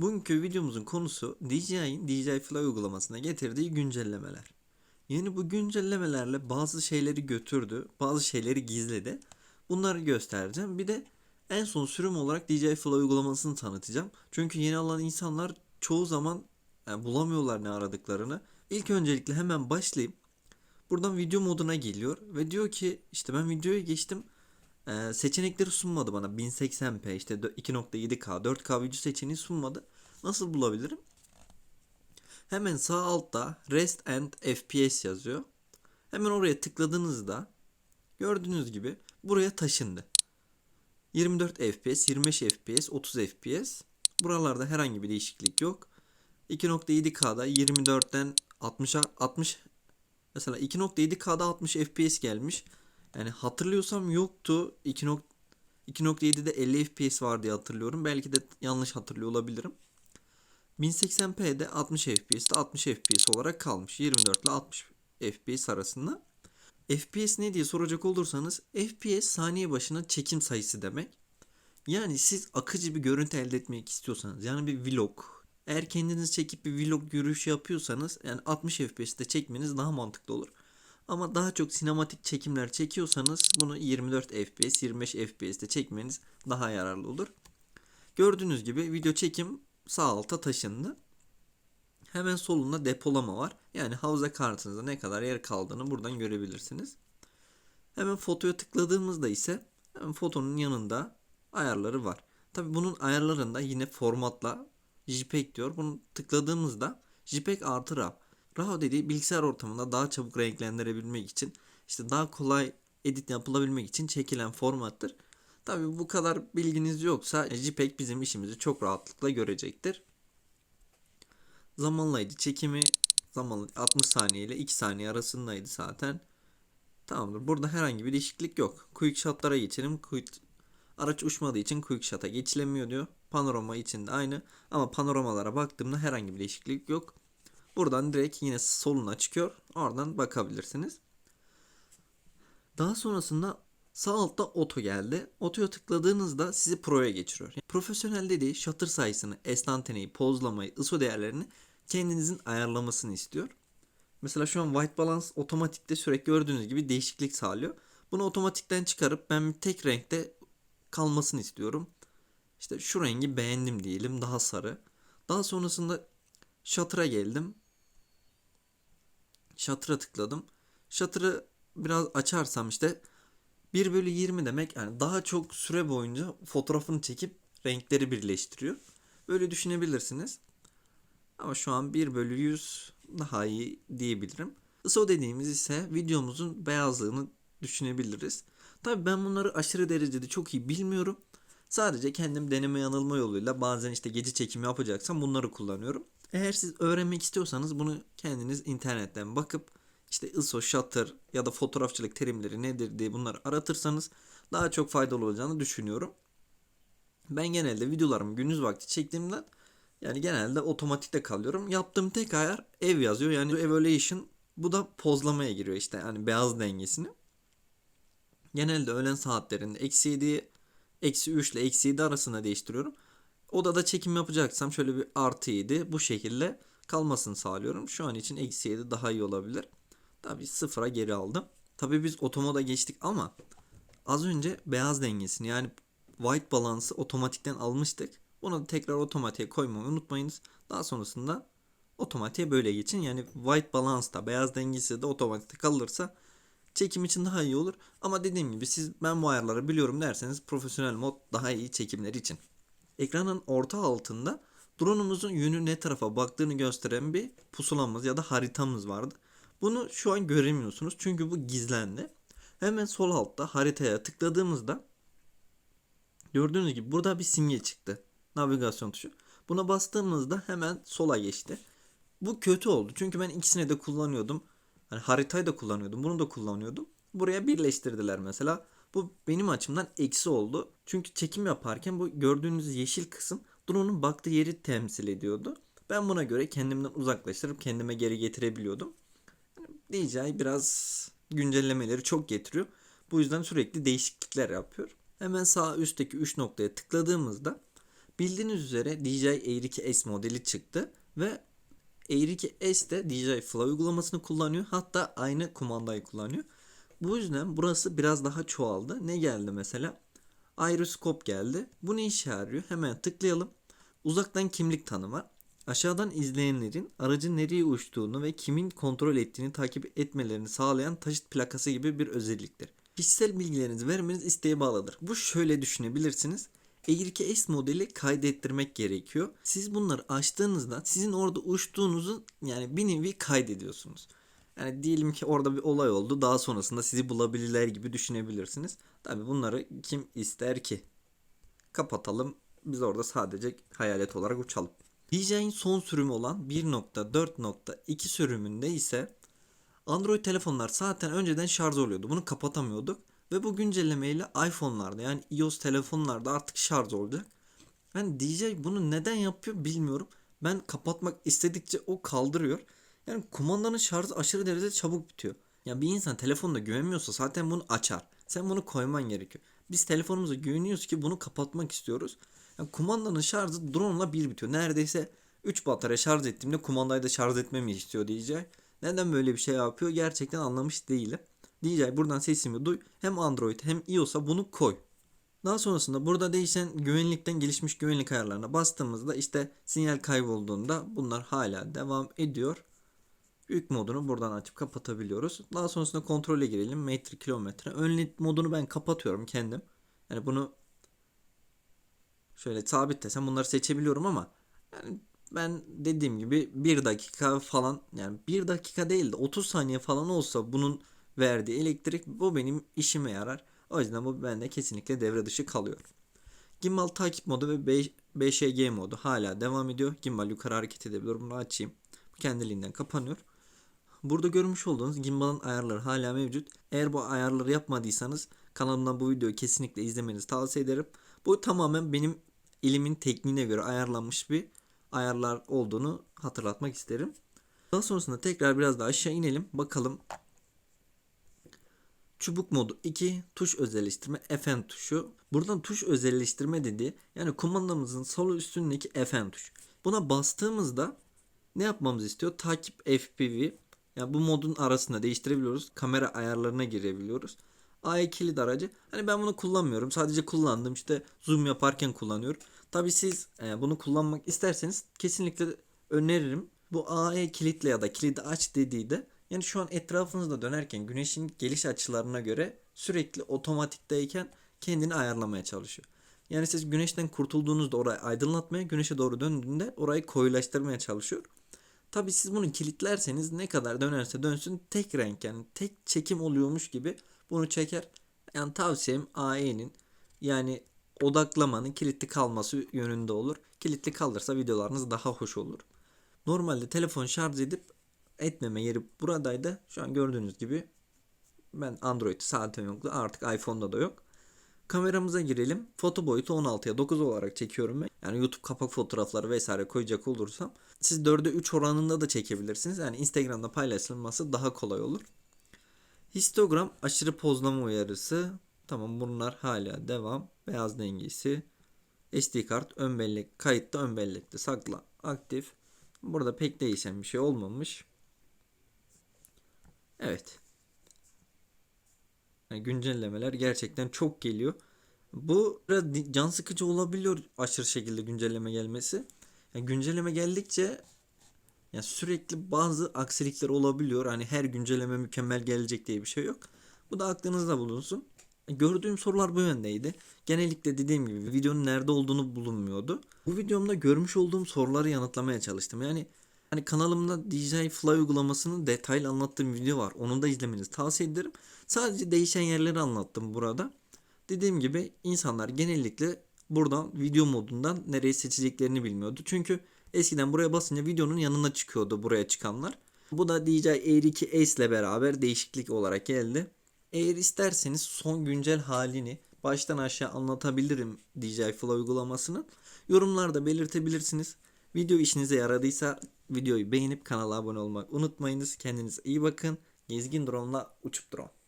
Bugünkü videomuzun konusu DJI'nin DJI Fly uygulamasına getirdiği güncellemeler. Yeni bu güncellemelerle bazı şeyleri götürdü, bazı şeyleri gizledi. Bunları göstereceğim. Bir de en son sürüm olarak DJI Fly uygulamasını tanıtacağım. Çünkü yeni alan insanlar çoğu zaman yani bulamıyorlar ne aradıklarını. İlk öncelikle hemen başlayayım. Buradan video moduna geliyor ve diyor ki işte ben videoya geçtim. Ee, seçenekleri sunmadı bana 1080p işte 2.7K 4K video seçeneği sunmadı. Nasıl bulabilirim? Hemen sağ altta Rest and FPS yazıyor. Hemen oraya tıkladığınızda gördüğünüz gibi buraya taşındı. 24 FPS, 25 FPS, 30 FPS. Buralarda herhangi bir değişiklik yok. 2.7K'da 24'ten 60'a 60 mesela 2.7K'da 60 FPS gelmiş. Yani hatırlıyorsam yoktu. 2.7'de 50 FPS var diye hatırlıyorum. Belki de yanlış hatırlıyor olabilirim. 1080p'de 60 FPS'de 60 FPS olarak kalmış. 24 ile 60 FPS arasında. FPS ne diye soracak olursanız FPS saniye başına çekim sayısı demek. Yani siz akıcı bir görüntü elde etmek istiyorsanız yani bir vlog eğer kendiniz çekip bir vlog yürüyüşü yapıyorsanız yani 60 FPS'te çekmeniz daha mantıklı olur. Ama daha çok sinematik çekimler çekiyorsanız bunu 24 FPS, 25 FPS'te çekmeniz daha yararlı olur. Gördüğünüz gibi video çekim sağ alta taşındı. Hemen solunda depolama var. Yani hafıza kartınızda ne kadar yer kaldığını buradan görebilirsiniz. Hemen fotoya tıkladığımızda ise hemen fotonun yanında ayarları var. Tabi bunun ayarlarında yine formatla JPEG diyor. Bunu tıkladığımızda JPEG artı RAW. RAW dediği bilgisayar ortamında daha çabuk renklendirebilmek için işte daha kolay edit yapılabilmek için çekilen formattır. Tabi bu kadar bilginiz yoksa JPEG bizim işimizi çok rahatlıkla görecektir. Zamanlayıcı çekimi zamanlı 60 saniye ile 2 saniye arasındaydı zaten. Tamamdır. Burada herhangi bir değişiklik yok. Quick shot'lara geçelim. Quick araç uçmadığı için quick shot'a geçilemiyor diyor. Panorama için de aynı ama panoramalara baktığımda herhangi bir değişiklik yok. Buradan direkt yine soluna çıkıyor. Oradan bakabilirsiniz. Daha sonrasında sağ altta oto geldi. Otoya tıkladığınızda sizi pro'ya geçiriyor. Yani profesyonel dediği shutter sayısını, estanteneyi, pozlamayı, ISO değerlerini kendinizin ayarlamasını istiyor. Mesela şu an white balance otomatikte sürekli gördüğünüz gibi değişiklik sağlıyor. Bunu otomatikten çıkarıp ben tek renkte kalmasını istiyorum. İşte şu rengi beğendim diyelim daha sarı. Daha sonrasında Shutter'a geldim. Shutter'a tıkladım. Shutter'ı biraz açarsam işte 1 bölü 20 demek yani daha çok süre boyunca fotoğrafını çekip renkleri birleştiriyor. Böyle düşünebilirsiniz. Ama şu an 1 bölü 100 daha iyi diyebilirim. ISO dediğimiz ise videomuzun beyazlığını düşünebiliriz. Tabi ben bunları aşırı derecede çok iyi bilmiyorum. Sadece kendim deneme yanılma yoluyla bazen işte gece çekim yapacaksam bunları kullanıyorum. Eğer siz öğrenmek istiyorsanız bunu kendiniz internetten bakıp işte ISO, shutter ya da fotoğrafçılık terimleri nedir diye bunları aratırsanız daha çok faydalı olacağını düşünüyorum. Ben genelde videolarımı gündüz vakti çektiğimden yani genelde otomatikte kalıyorum. Yaptığım tek ayar ev yazıyor. Yani evaluation bu da pozlamaya giriyor işte yani beyaz dengesini. Genelde öğlen saatlerinde eksi 7 eksi 3 ile eksi 7 arasında değiştiriyorum. Odada çekim yapacaksam şöyle bir artı 7 bu şekilde kalmasını sağlıyorum. Şu an için eksi 7 daha iyi olabilir. Tabi sıfıra geri aldım. Tabi biz otomoda geçtik ama az önce beyaz dengesini yani white balansı otomatikten almıştık. Bunu da tekrar otomatiğe koymayı unutmayınız. Daha sonrasında otomatiğe böyle geçin. Yani white balance da beyaz dengesi de otomatikte kalırsa çekim için daha iyi olur. Ama dediğim gibi siz ben bu ayarları biliyorum derseniz profesyonel mod daha iyi çekimler için. Ekranın orta altında drone'umuzun yönü ne tarafa baktığını gösteren bir pusulamız ya da haritamız vardı. Bunu şu an göremiyorsunuz çünkü bu gizlendi. Hemen sol altta haritaya tıkladığımızda gördüğünüz gibi burada bir simge çıktı. Navigasyon tuşu. Buna bastığımızda hemen sola geçti. Bu kötü oldu çünkü ben ikisini de kullanıyordum. Hani haritayı da kullanıyordum, bunu da kullanıyordum. Buraya birleştirdiler mesela. Bu benim açımdan eksi oldu. Çünkü çekim yaparken bu gördüğünüz yeşil kısım drone'un baktığı yeri temsil ediyordu. Ben buna göre kendimden uzaklaştırıp kendime geri getirebiliyordum. DJI biraz güncellemeleri çok getiriyor. Bu yüzden sürekli değişiklikler yapıyor. Hemen sağ üstteki 3 noktaya tıkladığımızda Bildiğiniz üzere DJI Air 2 S modeli çıktı ve Air 2 S de DJI Fly uygulamasını kullanıyor. Hatta aynı kumandayı kullanıyor. Bu yüzden burası biraz daha çoğaldı. Ne geldi mesela? Aeroskop geldi. Bu ne işe yarıyor? Hemen tıklayalım. Uzaktan kimlik tanıma. Aşağıdan izleyenlerin aracın nereye uçtuğunu ve kimin kontrol ettiğini takip etmelerini sağlayan taşıt plakası gibi bir özelliktir. Kişisel bilgilerinizi vermeniz isteğe bağlıdır. Bu şöyle düşünebilirsiniz. 2 S modeli kaydettirmek gerekiyor. Siz bunları açtığınızda sizin orada uçtuğunuzu yani bir nevi kaydediyorsunuz. Yani diyelim ki orada bir olay oldu. Daha sonrasında sizi bulabilirler gibi düşünebilirsiniz. Tabi bunları kim ister ki? Kapatalım. Biz orada sadece hayalet olarak uçalım. DJI'nin son sürümü olan 1.4.2 sürümünde ise Android telefonlar zaten önceden şarj oluyordu. Bunu kapatamıyorduk. Ve bu güncellemeyle iPhone'larda yani iOS telefonlarda artık şarj olacak. Yani DJI bunu neden yapıyor bilmiyorum. Ben kapatmak istedikçe o kaldırıyor. Yani kumandanın şarjı aşırı derecede çabuk bitiyor. Ya bir insan telefonda güvenmiyorsa zaten bunu açar. Sen bunu koyman gerekiyor. Biz telefonumuza güveniyoruz ki bunu kapatmak istiyoruz. Yani kumandanın şarjı drone'la bir bitiyor. Neredeyse 3 batarya şarj ettiğimde kumandayı da şarj etmemi istiyor DJI. Neden böyle bir şey yapıyor gerçekten anlamış değilim. DJI buradan sesimi duy. Hem Android hem iOS'a bunu koy. Daha sonrasında burada değişen güvenlikten gelişmiş güvenlik ayarlarına bastığımızda işte sinyal kaybolduğunda bunlar hala devam ediyor. Yük modunu buradan açıp kapatabiliyoruz. Daha sonrasında kontrole girelim. Metre kilometre. Ön modunu ben kapatıyorum kendim. Yani bunu şöyle sabit desem bunları seçebiliyorum ama yani ben dediğim gibi 1 dakika falan yani 1 dakika değil de 30 saniye falan olsa bunun verdiği elektrik bu benim işime yarar. O yüzden bu bende kesinlikle devre dışı kalıyor. Gimbal takip modu ve 5G modu hala devam ediyor. Gimbal yukarı hareket edebiliyor. Bunu açayım. Bu kendiliğinden kapanıyor. Burada görmüş olduğunuz gimbalın ayarları hala mevcut. Eğer bu ayarları yapmadıysanız kanalımdan bu videoyu kesinlikle izlemenizi tavsiye ederim. Bu tamamen benim elimin tekniğine göre ayarlanmış bir ayarlar olduğunu hatırlatmak isterim. Daha sonrasında tekrar biraz daha aşağı inelim. Bakalım Çubuk modu 2 tuş özelleştirme FN tuşu. Buradan tuş özelleştirme dedi. Yani kumandamızın sol üstündeki FN tuş. Buna bastığımızda ne yapmamızı istiyor? Takip FPV. Yani bu modun arasında değiştirebiliyoruz. Kamera ayarlarına girebiliyoruz. AI kilit aracı. Hani ben bunu kullanmıyorum. Sadece kullandım. İşte zoom yaparken kullanıyorum. Tabi siz e, bunu kullanmak isterseniz kesinlikle öneririm. Bu AE kilitle ya da kilidi aç dediği de yani şu an etrafınızda dönerken güneşin geliş açılarına göre sürekli otomatikteyken kendini ayarlamaya çalışıyor. Yani siz güneşten kurtulduğunuzda orayı aydınlatmaya, güneşe doğru döndüğünde orayı koyulaştırmaya çalışıyor. Tabi siz bunu kilitlerseniz ne kadar dönerse dönsün tek renk yani tek çekim oluyormuş gibi bunu çeker. Yani tavsiyem AE'nin yani odaklamanın kilitli kalması yönünde olur. Kilitli kalırsa videolarınız daha hoş olur. Normalde telefon şarj edip etmeme yeri buradaydı. Şu an gördüğünüz gibi ben Android saatim yoktu. Artık iPhone'da da yok. Kameramıza girelim. Foto boyutu 16'ya 9 olarak çekiyorum ben. Yani YouTube kapak fotoğrafları vesaire koyacak olursam siz 4'e 3 oranında da çekebilirsiniz. Yani Instagram'da paylaşılması daha kolay olur. Histogram aşırı pozlama uyarısı. Tamam bunlar hala devam. Beyaz dengesi. SD kart ön bellek kayıtta ön bellekte sakla aktif. Burada pek değişen bir şey olmamış. Evet. Yani güncellemeler gerçekten çok geliyor. Bu biraz can sıkıcı olabiliyor aşırı şekilde güncelleme gelmesi. Yani güncelleme geldikçe yani sürekli bazı aksilikler olabiliyor. Hani her güncelleme mükemmel gelecek diye bir şey yok. Bu da aklınızda bulunsun. Gördüğüm sorular bu yöndeydi. Genellikle dediğim gibi videonun nerede olduğunu bulunmuyordu. Bu videomda görmüş olduğum soruları yanıtlamaya çalıştım. Yani Hani kanalımda DJI Fly uygulamasını detaylı anlattığım video var. Onu da izlemenizi tavsiye ederim. Sadece değişen yerleri anlattım burada. Dediğim gibi insanlar genellikle buradan video modundan nereyi seçeceklerini bilmiyordu. Çünkü eskiden buraya basınca videonun yanına çıkıyordu buraya çıkanlar. Bu da DJI Air 2 S ile beraber değişiklik olarak geldi. Eğer isterseniz son güncel halini baştan aşağı anlatabilirim DJI Fly uygulamasının. Yorumlarda belirtebilirsiniz. Video işinize yaradıysa videoyu beğenip kanala abone olmak unutmayınız. Kendinize iyi bakın. Gezgin drone'la uçup drone.